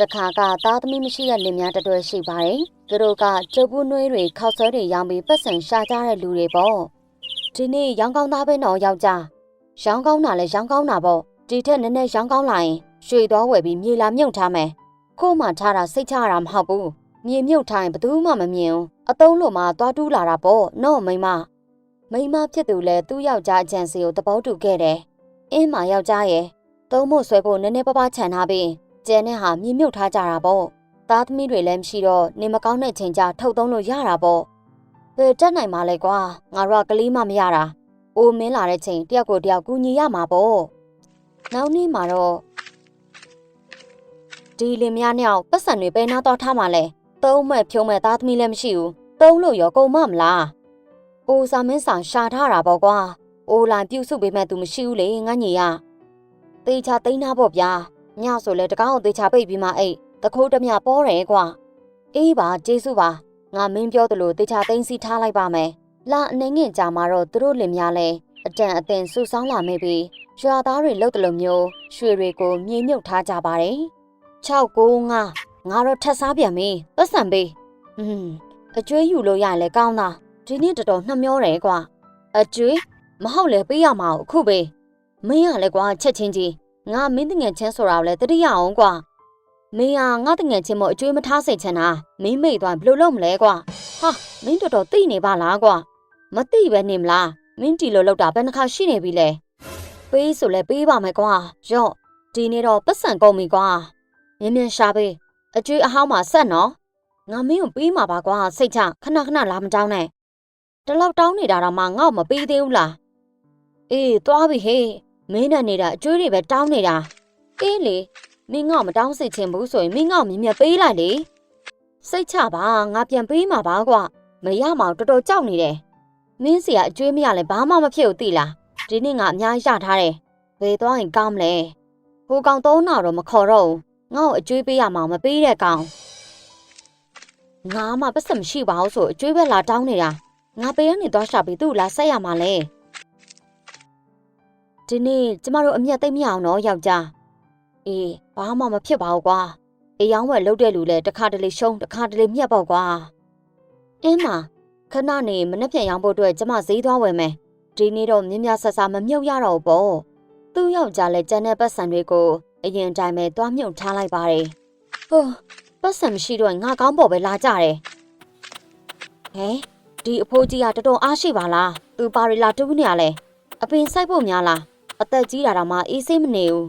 တခါကသားသမီးမရှိတဲ့လင်များတစ်တွဲရှိပါတယ်သူတို့ကကျုပ်ဘူးနွေးတွေခောက်ဆွဲတွေရောင်းပြီးပတ်စံရှာကြတဲ့လူတွေပေါ့ဒီနေ့ရောင်းကောင်းသားပဲတော့ယောက်ျားရောင်းကောင်းတာလဲရောင်းကောင်းတာပေါ့ဒီထက်နည်းနည်းရောင်းကောင်းလာရင်ရွှေသွားဝယ်ပြီးမြေလာမြုပ်ထားမယ်ကို့မှထားတာစိတ်ချရတာမဟုတ်ဘူးမြေမြုပ်ထားရင်ဘယ်သူမှမမြင်ဘူးအတုံးလိုမှသွားတူးလာတာပေါ့နော်မိမမိမဖြစ်သူလဲသူ့ယောက်ျားအကြံစီကိုသဘောတူခဲ့တယ်အင်းမယောက်ျားရဲ့သုံးဖို့ဆွဲဖို့နည်းနည်းပါးပါးခြံထားပြီး ကျန်တဲ့ဟာမြေမြုပ်ထားကြတာပေါ့သားသမီးတွေလည်းမရှိတော့နေမကောင်းတဲ့ချိန်ကျထုတ်သုံးလို့ရတာပေါ့ဘယ်တက်နိုင်မှာလဲကွာငါတို့ကကလေးမှမရတာအိုမင်းလာတဲ့ချိန်တယောက်ကိုတယောက်ကူညီရမှာပေါ့နောက်နေ့မှာတော့ဒီလင်မယားနှစ်ယောက်ပတ်စံတွေပဲနာတော့ထားမှလဲသုံးမဲ့ဖြုံးမဲ့သားသမီးလည်းမရှိဘူးသုံးလို့ရောကုန်မမလားအိုစာမင်းဆောင်ရှာထားတာပေါ့ကွာအိုလာပြုတ်စုပေးမဲ့သူမရှိဘူးလေငါညီရတေချာသိမ်းထားပေါ့ဗျာ ညဆိုလဲတကောင်းအောင်တေချာပိတ်ပြီးမှအိတ်တခိုးတမြပေါ်တယ်ကွာအေးပါကျေးဇူးပါငါမင်းပြောသလိုတေချာသိမ်းစီထားလိုက်ပါမယ်လာအနေငင်ကြာမှာတော့သူတို့လင်များလဲအတန်အသင်ဆူဆောင်းလာမိပြီရွာသားတွေလှုပ်တယ်လို့မျိုးရွှေတွေကိုမြေမြုပ်ထားကြပါတယ်6ကို9ငါတော့ထက်စားပြန်ပြီပတ်စံပေးอืมအကျွေးယူလို့ရရင်လဲကောင်းတာဒီနေ့တော်တော်နှမျောတယ်ကွာအကျွေးမဟုတ်လဲပေးရမှာအခုပဲမင်းရလဲကွာချက်ချင်းကြီး ငါမင်းတငယ်ချင်းဆိုတာကိုလဲတတိယအောင်ကွာမင်းဟာငါတငယ်ချင်းမို့အကျွေးမထားစိတ်ချင်တာမင်းမိတ်သွားဘယ်လိုလုပ်မလဲကွာဟာမင်းတော်တော်သိနေပါလားကွာမသိပဲနေမလားမင်းတီလိုလောက်တာဘယ်နှခါရှိနေပြီလဲပေးဆိုလဲပေးပါမယ်ကွာရော့ဒီနေ့တော့ပတ်စံကုန်ပြီကွာမြင်မြန်ရှာပေးအကျွေးအဟောင်းမှာဆက်နော်ငါမင်းကိုပေးမှာပါကွာစိတ်ချခဏခဏလာမတောင်းနဲ့တလောက်တောင်းနေတာတော့မှငါ့ကိုမပေးသေးဘူးလားအေးသွားပြီဟေး မင်းနဲ့နေတာအကျွေးတွေပဲတောင်းနေတာအေးလေမင်းငါ့ကိုမတောင်းစိတ်ချင်ဘူးဆိုရင်မင်းငါ့ကိုမြင်မြန်ပေးလိုက်လေစိတ်ချပါငါပြန်ပေးမှာပါကွာမရမအောင်တော်တော်ကြောက်နေတယ်မင်းစီကအကျွေးမရလဲဘာမှမဖြစ်ဘူးသိလားဒီနေ့ငါအများကြီးရထားတယ်ဘယ်သွားရင်ကောင်းမလဲဟိုကောင်သုံးနာတော့မခေါ်တော့ဘူးငါ့ကိုအကျွေးပေးရမှာမပေးတဲ့ကောင်ငါမှပတ်စံမရှိပါဘူးဆိုအကျွေးပဲလာတောင်းနေတာငါပေးရနေသွားရှာပြီးသူ့လာဆက်ရမှာလဲ ဒီနေ့ကျမတို့အမျက်သိမ့်မရအောင်တော့ယောက်ျားအေးဘာမှမဖြစ်ပါဘူးကွာအေးရောင်းဝယ်လုပ်တဲ့လူလဲတစ်ခါတလေရှုံးတစ်ခါတလေမြတ်ပေါ့ကွာအင်းမခဏနေမနှက်ပြန်ရောင်းဖို့အတွက်ကျမဈေးသွားဝယ်မယ်ဒီနေ့တော့မြင်းများဆဆမမြုပ်ရတော့ဘူးပေါ့သူ့ယောက်ျားလဲကျန်တဲ့ပတ်စံတွေကိုအရင်တိုင်းပဲသွားမြုပ်ထားလိုက်ပါတယ်ဟိုပတ်စံမရှိတော့ငါကောင်းပေါ်ပဲလာကြတယ်ဟဲဒီအဖိုးကြီးကတော်တော်အားရှိပါလားသူပါရီလာတူးနေရလဲအပင်ဆိုင်ဖို့များလား အသက်ကြီးတာတော့မှအေးစိမ့်မနေဘူး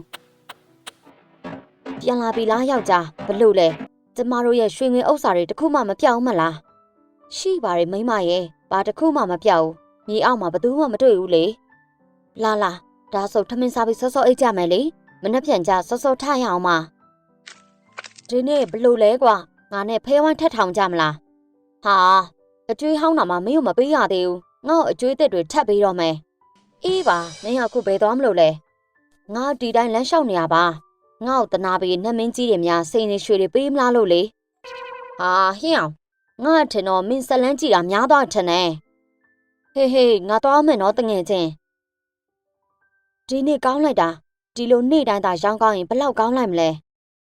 ပြန်လာပြီလားယောက်ျားဘလို့လဲကျမတို့ရဲ့ရွှေငွေဥစ္စာတွေတခုမှမပြောင်းမလားရှိပါတယ်မိမရဲ့ဘာတခုမှမပြောင်းမြေအောက်မှာဘယ်သူမှမတွေ့ဘူးလေလာလာဒါဆိုထမင်းစားပြီးစောစောအိတ်ကြမယ်လေမနှက်ပြန်ကြစောစောထရအောင်ပါဒီနေ့ဘလို့လဲကွာငါနဲ့ဖဲဝမ်းထက်ထောင်ကြမလားဟာအကျွေးဟောင်းတာမှမင်းကိုမပေးရသေးဘူးငါ့ကိုအကျွေးသက်တွေထပ်ပေးတော့မယ် အေးပါမင်းကခုဘယ်သွားမလို့လဲငါဒီတိုင်းလမ်းလျှောက်နေရပါငါ့ကိုတနာပြီးနှက်မင်းကြီးတွေများစိန်နေရွှေတွေပေးမလားလို့လေဟာဟင်းအောင်ငါထင်တော့မင်းဆက်လန်းကြည့်တာများသွားထင်တယ်ဟေးဟေးငါသွားမယ်နော်တငယ်ချင်းဒီနေ့ကောင်းလိုက်တာဒီလိုနေ့တိုင်းသာရောင်းကောင်းရင်ဘလောက်ကောင်းလိုက်မလဲ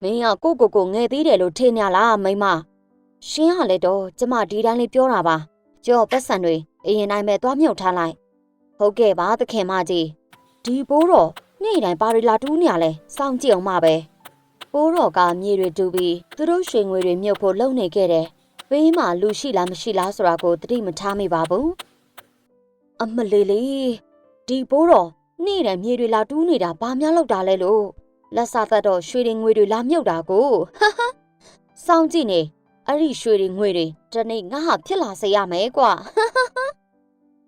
မင်းကကိုကိုကိုငယ်သေးတယ်လို့ထင်ရလားမိမရှင်းရလေတော့ကျမဒီတိုင်းလေးပြောတာပါကြော့ပတ်စံတွေအရင်တိုင်းပဲသွားမြုပ်ထားလိုက် ဟုတ်ကဲ့ပါသခင်မကြီးဒီဘိုးတော့နေ့တိုင်းပါရီလာတူးနေရလဲစောင့်ကြည့်အောင်ပါပဲဘိုးတော်ကမြေတွေတူပြီးသူတို့ရွှေငွေတွေမြုပ်ဖို့လုပ်နေခဲ့တယ်ဘေးမှာလူရှိလားမရှိလားဆိုတာကိုသတိမထားမိပါဘူးအမလေးလေးဒီဘိုးတော်နေ့တိုင်းမြေတွေလာတူးနေတာဘာများလောက်တာလဲလို့လက်စားသက်တော့ရွှေတွေငွေတွေလာမြုပ်တာကိုဟာဟာစောင့်ကြည့်နေအဲ့ဒီရွှေတွေငွေတွေတနေ့ငါဟာဖြစ်လာစေရမယ်ကွာ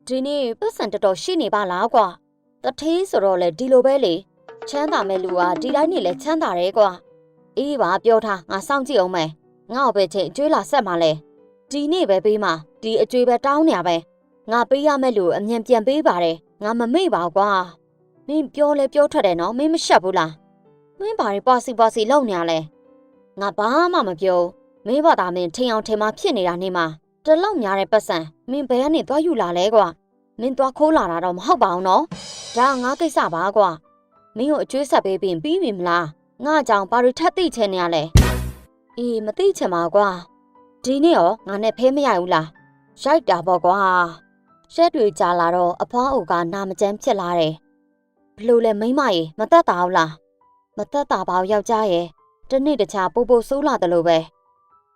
ဒီနေ့ပတ်စံတော်တော်ရှိနေပါလားကွာတထေးဆိုတော့လေဒီလိုပဲလေချမ်းသာမဲ့လူကဒီတိုင်းနေလဲချမ်းသာတယ်ကွာအေးပါပြောထားငါစောင့်ကြည့်အောင်မယ်ငါ့ကိုပဲချင်းအကျွေးလာဆက်มาလဲဒီနေ့ပဲပေးမှာဒီအကျွေးပဲတောင်းနေရပဲငါပေးရမဲ့လူအမြန်ပြန်ပေးပါတယ်ငါမမေ့ပါကွာမင်းပြောလဲပြောထွက်တယ်နော်မင်းမရှက်ဘူးလားမင်းဘာတွေပွားစီပွားစီလုံနေရလဲငါဘာမှမပြောမင်းဘာသာမင်းထင်အောင်ထင်မှဖြစ်နေတာနေမှာ တလောက်များတဲ့ပတ်စံမင်းဘယ်ကနေသွားယူလာလဲကွာမင်းသွားခိုးလာတာတော့မဟုတ်ပါဘူးနော်ဒါငါကိစ္စပါကွာမင်းကိုအကျွေးဆက်ပေးပြီးပြီးပြီမလားငါအကြောင်ဘာတွေထပ်သိချင်နေရလဲအေးမသိချင်ပါကွာဒီနေ့ရောငါနဲ့ဖဲမရဘူးလားရိုက်တာပေါ့ကွာရက်တွေကြာလာတော့အဖွားအိုကနာမကျန်းဖြစ်လာတယ်ဘလို့လဲမိမရေမသက်တာဘူးလားမသက်တာပါဘူးယောက်ျားရဲ့တနေ့တခြားပို့ပို့ဆိုးလာတယ်လို့ပဲ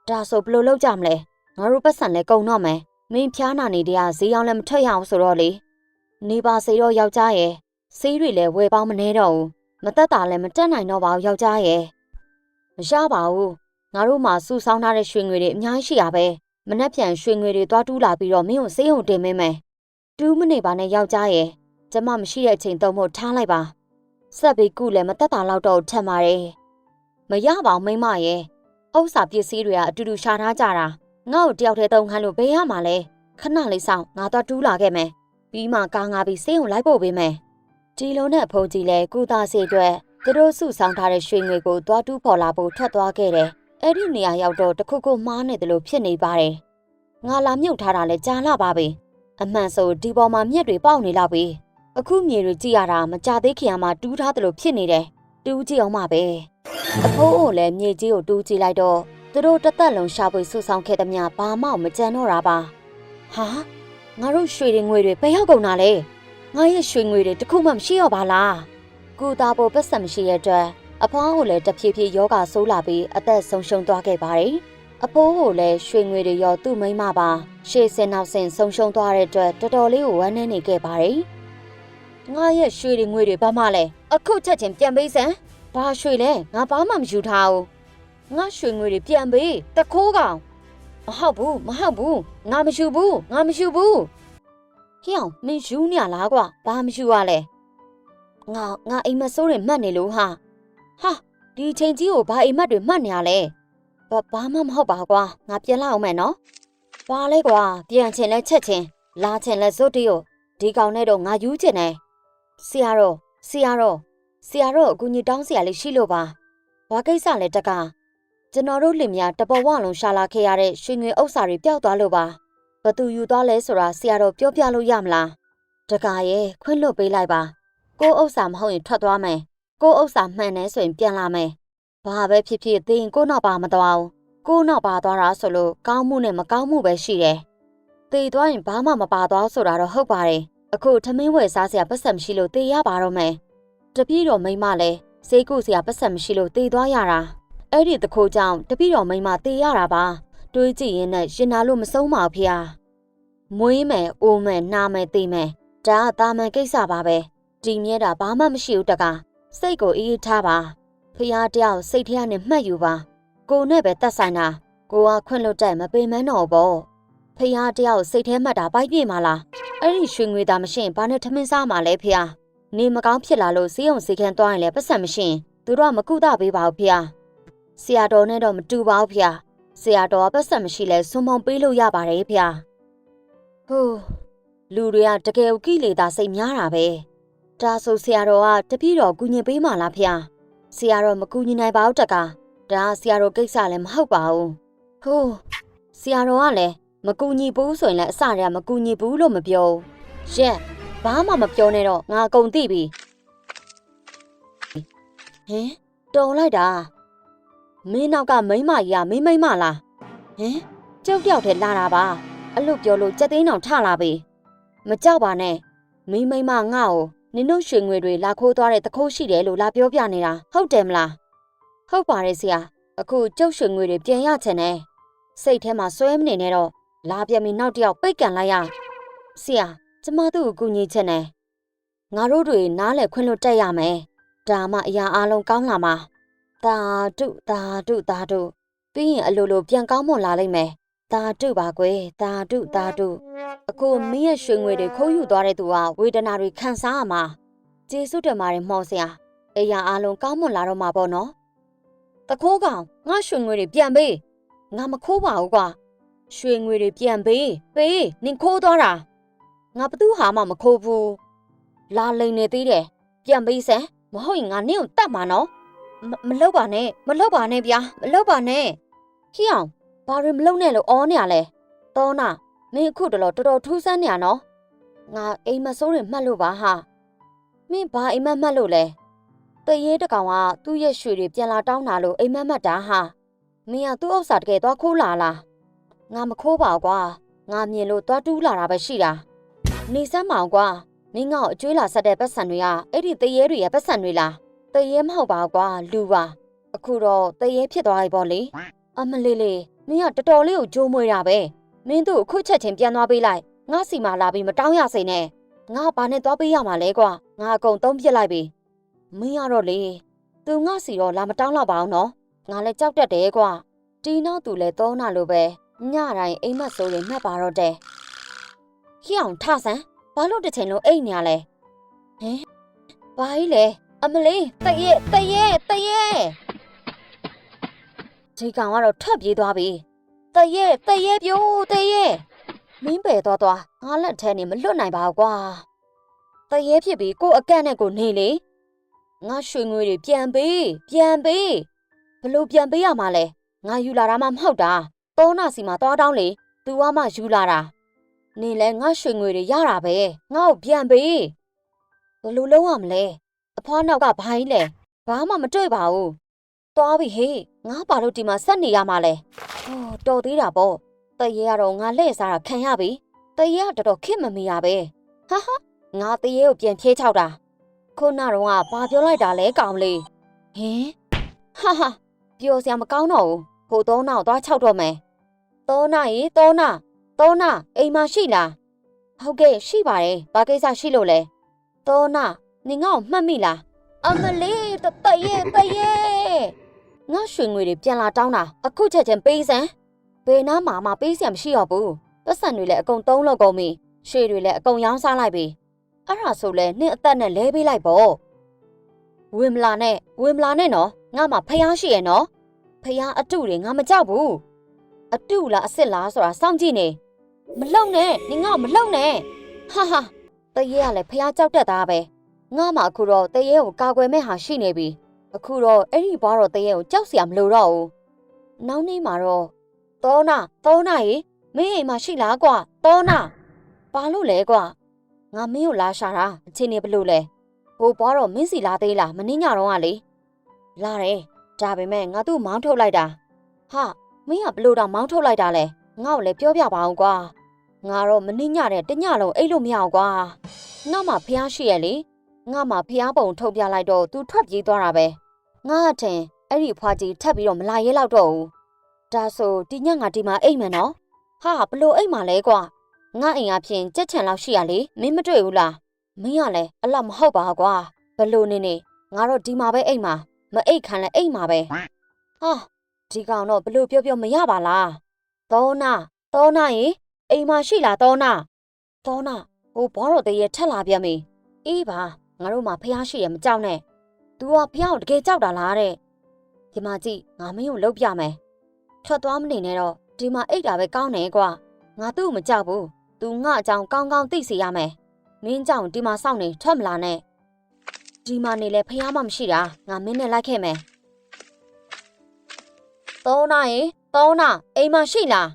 ဒါဆိုဘလို့လောက်ကြမလဲ ငါတို့ပတ်စံလဲကုံတော့မယ်မင်းဖျားနာနေတဲ့အဈေးအောင်လည်းမထွက်ရအောင်ဆိုတော့လေနေပါစေတော့ယောက်ျားရဲ့ဆေးတွေလည်းဝယ်ပေါင်းမနေတော့ဘူးမသက်တာလည်းမတက်နိုင်တော့ပါဘူးယောက်ျားရဲ့မရပါဘူးငါတို့မှာစုဆောင်းထားတဲ့ရွှေငွေတွေအများကြီးရှိရပဲမနှက်ပြန်ရွှေငွေတွေသွားတူးလာပြီးတော့မင်းကိုဆေးရုံတင်မင်းမယ်တူးမနေပါနဲ့ယောက်ျားရဲ့ကျမမရှိတဲ့အချိန်သုံးဖို့ထားလိုက်ပါဆက်ပြီးကုလည်းမသက်တာတော့တော့ထက်ပါတယ်မရပါဘူးမိမရဲ့ဥစ္စာပစ္စည်းတွေကအတူတူရှာထားကြတာ ငါ့ကိုတယောက်တည်းသုံးခန်းလို့ဘယ်ရမှာလဲခဏလေးဆောင်ငါတော့တူးလာခဲ့မယ်ပြီးမှကားငါပြီးဆေးရုံလိုက်ဖို့ပေးမယ်ဒီလုံးနဲ့ဖုန်ကြီးလဲကုသစေအတွက်သူတို့စုဆောင်းထားတဲ့ရွှေငွေကိုသွားတူးဖော်လာဖို့ထွက်သွားခဲ့တယ်အဲ့ဒီနေရာရောက်တော့တခုခုမှားနေတယ်လို့ဖြစ်နေပါတယ်ငါလာမြုပ်ထားတာလဲကြားလာပါပြီအမှန်ဆိုဒီပေါ်မှာမြက်တွေပေါက်နေလောက်ပြီအခုမြေတွေကြည့်ရတာမကြသေးခင်မှာတူးထားတယ်လို့ဖြစ်နေတယ်တူးကြည့်အောင်ပါပဲအဖိုးအိုလည်းမြေကြီးကိုတူးကြည့်လိုက်တော့ သူတို့တစ်သက်လုံးရှာဖွေစုဆောင်ခဲ့သမျှဘာမှမကြံတော့တာပါဟာငါတို့ရွှေတွေငွေတွေဘယ်ရောက်ကုန်တာလဲငါရဲ့ရွှေငွေတွေတခုမှမရှိတော့ပါလားကုသားဖို့ပတ်စံမရှိရတဲ့အတွက်အဖွားကိုလည်းတဖြည်းဖြည်းယောဂဆိုးလာပြီးအသက်ဆုံးရှုံးသွားခဲ့ပါတယ်အဖိုးကိုလည်းရွှေငွေတွေရောသူ့မိန်းမပါရှေ့စင်နောက်စင်ဆုံးရှုံးသွားတဲ့အတွက်တော်တော်လေးကိုဝမ်းနည်းနေခဲ့ပါတယ်ငါရဲ့ရွှေတွေငွေတွေဘာမှလဲအခုချက်ချင်းပြန်ပေးစမ်းဘာရွှေလဲငါဘာမှမယူထားဘူး ငါရွှေငွေတွေပြန်ပေးတခိုးကောင်မဟုတ်ဘူးမဟုတ်ဘူးငါမယူဘူးငါမယူဘူးဟေ့အောင်မင်းယူနေရလားကွာဘာမယူရလဲငါငါအိမ်မဆိုးတွေမှတ်နေလို့ဟာဟာဒီချိန်ကြီးကိုဘာအိမ်မက်တွေမှတ်နေရလဲဘာဘာမှမဟုတ်ပါကွာငါပြန်လာအောင်မယ်နော်ဘာလဲကွာပြန်ချင်လဲချက်ချင်းလာချင်လဲဇွတ်တီကိုဒီကောင်နဲ့တော့ငါယူချင်တယ်ဆရာတော်ဆရာတော်ဆရာတော်အကူကြီးတောင်းဆရာလေးရှိလို့ပါဘာကိစ္စလဲတက် ကကျွန်တော်တို့လင်မယားတပေါ်ဝလုံးရှာလာခဲ့ရတဲ့ရွှေငွေဥစ္စာတွေပျောက်သွားလို့ပါဘသူယူသွားလဲဆိုတာဆရာတော်ပြောပြလို့ရမလားတက္ကရဲ့ခွင့်လွတ်ပေးလိုက်ပါကိုဥစ္စာမဟုတ်ရင်ထွက်သွားမယ်ကိုဥစ္စာမှန်တယ်ဆိုရင်ပြန်လာမယ်ဘာပဲဖြစ်ဖြစ်သင်ကိုနောက်ပါမသွားဘူးကိုနောက်ပါသွားတာဆိုလို့ကောင်းမှုနဲ့မကောင်းမှုပဲရှိတယ်သေသွားရင်ဘာမှမပါသွားဆိုတာတော့ဟုတ်ပါတယ်အခုထမင်းဝယ်စားစရာပတ်စံမရှိလို့သေရပါတော့မယ်တပည့်တော်မိန်းမလည်းစေးကုစရာပတ်စံမရှိလို့သေသွားရတာ အဲ့ဒီတခိုးကြောင့်တပည့်တော်မိန်းမသေရတာပါတွေးကြည့်ရင်နဲ့ရှင်နာလို့မဆုံးပါဘူးဖေ။မွေးမယ်၊အိုးမယ်၊နားမယ်၊သိမယ်။ဒါကတာမန်ကိစ္စပါပဲ။ဒီမြဲတာဘာမှမရှိဘူးတက။စိတ်ကိုအေးအေးထားပါ။ဖះတယောက်စိတ်ထဲကနေမှတ်ယူပါ။ကိုနဲ့ပဲတက်ဆိုင်တာ။ကိုကခွင့်လွတ်တဲ့မပေမန်းတော့ဘော။ဖះတယောက်စိတ်ထဲမှတ်တာပိုက်ပြေမှာလား။အဲ့ဒီရွှေငွေသားမရှိရင်ဘာနဲ့ထမင်းစားမှာလဲဖះ။နေမကောင်းဖြစ်လာလို့စေးုံစေခန်းသွားရင်လည်းပတ်စံမရှိရင်သူတို့ကမကုသပေးပါဘူးဖះ။ ဆရာတော်နဲ့တော့မတူပါဘူးဖះ။ဆရာတော်ကပတ်စံမရှိလဲဆွန်မောင်ပေးလို့ရပါတယ်ဖះ။ဟိုးလူတွေကတကယ်ကိလေသာစိတ်များတာပဲ။ဒါဆိုဆရာတော်ကတပည့်တော်ကူညီပေးမှလားဖះ။ဆရာတော်မကူညီနိုင်ပါဘူးတကား။ဒါဆရာတော်ကိစ္စလည်းမဟုတ်ပါဘူး။ဟိုးဆရာတော်ကလည်းမကူညီဘူးဆိုရင်လည်းအစတည်းကမကူညီဘူးလို့မပြောဘူး။ရက်ဘာမှမပြောနဲ့တော့ငါအကုန်သိပြီ။ဟင်တုံလိုက်တာ မင်းနောက်ကမိန်းမကြီးကမင်းမိန်းမလားဟင်ကြောက်ကြောက်ထဲလာတာပါအဲ့လိုပြောလို့ကြက်သိန်းအောင်ထလာပြီမကြောက်ပါနဲ့မင်းမိန်းမငါ့ကိုနင်တို့ရွှေငွေတွေလာခိုးသွားတဲ့တခိုးရှိတယ်လို့လာပြောပြနေတာဟုတ်တယ်မလားဟုတ်ပါတယ်ဆရာအခုကျုပ်ရွှေငွေတွေပြန်ရချင်တယ်စိတ်ထဲမှာစွဲမနေနဲ့တော့လာပြန်ပြီးနောက်တစ်ယောက်ပိတ်ကန်လိုက်ရဆရာကျမတို့ကိုကူညီချင်တယ်ငါတို့တွေနားလည်ခွင့်လွတ်တက်ရမယ်ဒါမှအရာအလုံးကောင်းလာမှာ သာတုသာတုသာတုပြီးရင်အလိုလိုပြန်ကောင်းမွန်လာလိမ့်မယ်သာတုပါကွယ်သာတုသာတုအခုမင်းရဲ့ရွှေငွေတွေခိုးယူသွားတဲ့သူကဝေဒနာတွေခံစားရမှာကျေးဇူးတင်ပါတယ်မှော်စရာအရာအလုံးကောင်းမွန်လာတော့မှာပေါ့နော်တခိုးကောင်ငါရွှေငွေတွေပြန်ပေးငါမခိုးပါဘူးကွာရွှေငွေတွေပြန်ပေးပေးနင်ခိုးသွားတာငါဘသူဟာမှမခိုးဘူးလာလိန်နေသေးတယ်ပြန်ပေးစမ်းမဟုတ်ရင်ငါနင့်ကိုတတ်မှာနော် မမလောက်ပါနဲ့မလောက်ပါနဲ့ဗျာမလောက်ပါနဲ့ဟိအောင်ဘာတွေမလောက်နဲ့လို့အောနေရလဲတောနာမင်းအခုတော်တော်တော်ထူးဆန်းနေရနော်ငါအိမ်မဆိုးတွေမှတ်လို့ပါဟာမင်းဘာအိမ်မက်မှတ်လို့လဲတရေတကောင်ကသူ့ရဲ့ရွှေတွေပြန်လာတောင်းတာလို့အိမ်မက်မှတ်တာဟာမင်းကသူ့ဥစ္စာတကယ်သွားခိုးလာလားငါမခိုးပါဘူးကွာငါမြင်လို့သွားတူးလာတာပဲရှိတာနေစမ်းမအောင်ကွာမင်းကအကျွေးလာဆက်တဲ့ပတ်စံတွေကအဲ့ဒီတရေတွေရဲ့ပတ်စံတွေလား တရေမဟုတ်ပါဘူးကွာလူပါအခုတော့တရေဖြစ်သွားပြီပေါ့လေအမလေးလေးမင်းကတော်တော်လေးကိုကြိုးမွေးတာပဲမင်းတို့အခုချက်ချင်းပြန်သွားပေးလိုက်ငါစီမာလာပြီးမတောင်းရစိမ့်နဲ့ငါဘာနဲ့သွားပေးရမှာလဲကွာငါအကုန်သုံးပြစ်လိုက်ပြီမင်းကတော့လေသူငါစီတော့လာမတောင်းတော့ပါအောင်နော်ငါလည်းကြောက်တတ်တယ်ကွာတီနောက်သူလည်းသုံးတာလိုပဲညတိုင်းအိမ်မက်ဆိုးရင်မှတ်ပါတော့တယ်ခီအောင်ထဆန်းဘာလို့တစ်ချိန်လုံးအိတ်နေရလဲဟင်ဘာကြီးလဲ အမလေးတရဲတရဲတရဲဒီကောင်ကတော့ထပ်ပြေးသွားပြီတရဲတရဲပြိုးတရဲမင်းပဲသွားသွားငါလက်ထဲနေမလွတ်နိုင်ပါဘူးကွာတရဲဖြစ်ပြီးကို့အကန့်နဲ့ကိုနေလေငါရွှေငွေတွေပြန်ပေးပြန်ပေးဘလို့ပြန်ပေးရမှာလဲငါယူလာတာမှမဟုတ်တာတောနာစီမှာသွားတောင်းလေသူကမှယူလာတာနေလဲငါရွှေငွေတွေရတာပဲငါ့ကိုပြန်ပေးဘလို့လုံးရမလဲ အဖွားနောက်ကဘာကြီးလဲဘာမှမတွေ့ပါဘူးသွားပြီဟေးငါဘာလို့ဒီမှာဆက်နေရမှာလဲဟိုတော်သေးတာပေါ့တရေကတော့ငါလှည့်စားတာခံရပြီတရေကတော်တော်ခစ်မမီရပဲဟာဟာငါတရေကိုပြန်ဖြေးချောက်တာခုနကတော့ကဘာပြောလိုက်တာလဲကောင်လေးဟင်ဟာဟာပြောစရာမကောင်းတော့ဘူးဟိုသုံးနောက်သွားချောက်တော့မယ်သုံးနာရေသုံးနာသုံးနာအိမ်မှာရှိလားဟုတ်ကဲ့ရှိပါတယ်ဘာကိစ္စရှိလို့လဲသုံးနာ နင်ငါ့ကိုမှတ်မိလားအမလေးတတရေတရေငါရွှေငွေတွေပြန်လာတောင်းတာအခုချက်ချင်းပေးစမ်းဘယ်နာမှာမှပေးစရာမရှိတော့ဘူးပတ်စံတွေလည်းအကုန်သုံးလောက်ကုန်ပြီရွှေတွေလည်းအကုန်ရောင်းစားလိုက်ပြီအဲ့ဒါဆိုလဲနင့်အသက်နဲ့လဲပေးလိုက်ပေါ့ဝင်မလာနဲ့ဝင်မလာနဲ့နော်ငါမှဖျားရှိရဲ့နော်ဖျားအတုတွေငါမကြောက်ဘူးအတုလားအစ်စ်လားဆိုတာစောင့်ကြည့်နေမလုံနဲ့နင်ငါ့ကိုမလုံနဲ့ဟာဟာတရေကလည်းဖျားကြောက်တတ်တာပဲ ငါမှအခုတော့တရေကိုကာကွယ်မဲ့ဟာရှိနေပြီအခုတော့အဲ့ဒီဘွားတော့တရေကိုကြောက်စရာမလိုတော့ဘူးနောက်နေ့မှာတော့သောနာသောနာရေမင်းအိမ်မှာရှိလားကွာသောနာဘာလို့လဲကွာငါမင်းကိုလာရှာတာအချင်းနေဘလို့လဲဟိုဘွားတော့မင်းစီလာသေးလားမင်းညတော့ကလေလာတယ်ဒါပေမဲ့ငါသူ့မောင်းထုတ်လိုက်တာဟာမင်းကဘလို့တော့မောင်းထုတ်လိုက်တာလဲငါ့ကိုလည်းပြောပြပါအောင်ကွာငါတော့မနှင်းညတဲ့တညလုံးအိတ်လို့မရအောင်ကွာငါမှဖျားရှိရလေ ငါမှဖျားပုံထုတ်ပြလိုက်တော့သူထွက်ပြေးသွားတာပဲငါအထင်အဲ့ဒီဖွာကြီးထပ်ပြီးတော့မလာရဲတော့တော့ဘူးဒါဆိုဒီညငါဒီမှာအိတ်မယ်နော်ဟာဘလို့အိတ်မှာလဲကွာငါအိမ်အဖြစ်ကြက်ချန်လောက်ရှိရလေမင်းမတွေ့ဘူးလားမင်းကလည်းအလောက်မဟုတ်ပါကွာဘလို့နေနေငါတော့ဒီမှာပဲအိတ်မှာမအိတ်ခံလဲအိတ်မှာပဲဟာဒီကောင်တော့ဘလို့ပြောပြောမရပါလားသောနာသောနာရေအိမ်မှာရှိလားသောနာသောနာဟိုဘောတော်တရေထက်လာပြန်ပြီအေးပါ ငါတို့မှဖះရှိရမကြောက်နဲ့ तू ကဖះကိုတကယ်ကြောက်တာလားတဲ့ဒီမှာကြည့်ငါမင်းကိုလှုပ်ပြမယ်ထွက်သွားမနေနဲ့တော့ဒီမှာအိတ်တာပဲကောင်းတယ်ကွာငါသူ့ကိုမကြောက်ဘူး तू ငါအကြောင်းကောင်းကောင်းသိစေရမယ်မင်းကြောင့်ဒီမှာစောင့်နေထွက်မလာနဲ့ဒီမှာနေလဲဖះမှမရှိတာငါမင်းနဲ့လိုက်ခဲ့မယ်သုံးနာရေသုံးနာအိမ်မှာရှိလား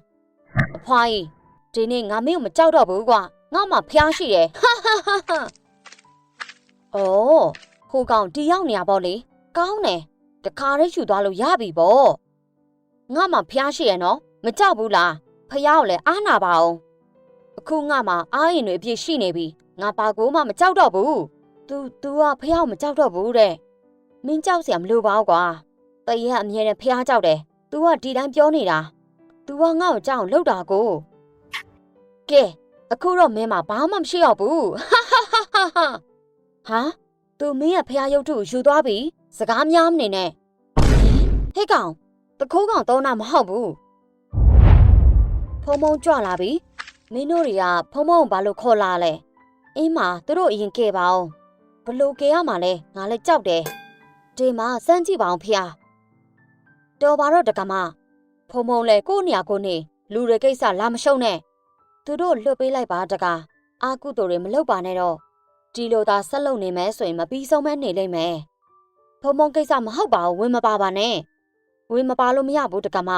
အဖွားကြီးဒီနေ့ငါမင်းကိုမကြောက်တော့ဘူးကွာငါမှဖျားရှိတယ်ဟာဟာဟာဟာ အော်ဟိုကောင်ဒီရောက်နေရပေါ့လေကောင်းတယ်တခါတည်းယူသွားလို့ရပြီပေါ့ငါမှဖျားရှိရနော်မကြောက်ဘူးလားဖျားကိုလည်းအားနာပါအောင်အခုငါမှအားရင်တွေအပြည့်ရှိနေပြီငါပါကိုမှမကြောက်တော့ဘူး तू तू ကဖះကိုမကြောက်တော့ဘူးတဲ့မင်းကြောက်စရာမလိုပါဘူးကွာတရေကအမြဲတမ်းဖះကြောက်တယ် तू ကဒီတိုင်းပြောနေတာ तू ကငါ့ကိုကြောက်အောင်လှုပ်တာကိုကဲအခုတော့မင်းမဘာမှမရှိတော့ဘူးဟာဟာဟာဟာဟာ ဟာ तू မင်းရဲ့ဖះရုပ်ထုကိုယူသွားပြီစကားများမနေနဲ့ဟဲ့ကောင်တခိုးကောင်တော့နာမဟုတ်ဘူးဖုံဖုံကြွလာပြီမင်းတို့တွေကဖုံဖုံကိုဘာလို့ခေါ်လာလဲအင်းမသူတို့အရင်ကဲပါအောင်ဘလို့ကဲရမှာလဲငါလည်းကြောက်တယ်ဒီမှာစမ်းကြည့်ပါအောင်ဖေ။တော်ပါတော့တကမဖုံဖုံလဲကို့နေရာကိုနေလူတွေကိစ္စလာမရှုံနဲ့သူတို့လွတ်ပေးလိုက်ပါတကအာကုတို့တွေမလုပ်ပါနဲ့တော့ ဒီလိုသာဆက်လုပ်နေမယ်ဆိုရင်မပြီးဆုံးမဲနေလိမ့်မယ်ဖုံဖုံကိစ္စမဟုတ်ပါဘူးဝင်မပါပါနဲ့ဝင်မပါလို့မရဘူးတကမ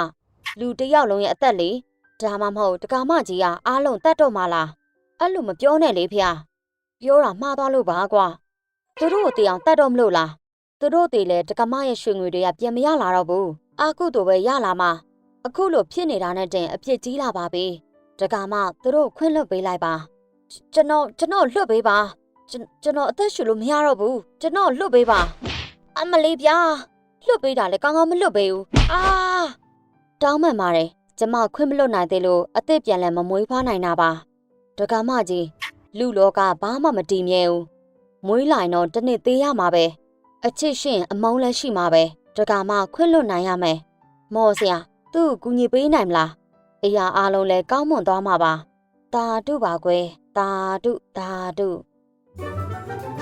လူတစ်ယောက်လုံးရဲ့အသက်လေဒါမှမဟုတ်တကမကြီးကအားလုံးတတ်တော့မှလားအဲ့လိုမပြောနဲ့လေဖေ။ပြောတာမှားသွားလို့ပါကွာ။သူတို့ကိုတေအောင်တတ်တော့မလို့လား။သူတို့တေလဲတကမရဲ့ရွှေငွေတွေကပြန်မရလာတော့ဘူးအာကုတို့ပဲရလာမှအခုလိုဖြစ်နေတာနဲ့တင်အပြစ်ကြီးလာပါပြီတကမှသူတို့ခွင့်လွှတ်ပေးလိုက်ပါကျွန်တော်ကျွန်တော်လွှတ်ပေးပါ ကျွန်ကျွန်တော်အသက်ရှူလို့မရတော့ဘူးကျွန်တော်လွှတ်ပေးပါအမလေးဗျာလွှတ်ပေးတာလည်းကောင်းကောင်းမလွှတ်ပေးဘူးအာတောင်းမှန်ပါတယ်ကျမခွင့်မလွတ်နိုင်သေးလို့အသက်ပြန်လည်းမမွေးဖွားနိုင်တာပါတကမကြီးလူလောကဘာမှမတည်မြဲဘူးမွေးလိုက်တော့တစ်နှစ်သေးရမှာပဲအချစ်ရှင်အမုန်းလည်းရှိမှာပဲတကမခွင့်လွတ်နိုင်ရမယ်မော်စရာသူ့ကိုကူညီပေးနိုင်မလားအရာအလုံးလည်းကောင်းမွန်သွားမှာပါတာတုပါကွယ်တာတုတာတု Thank you.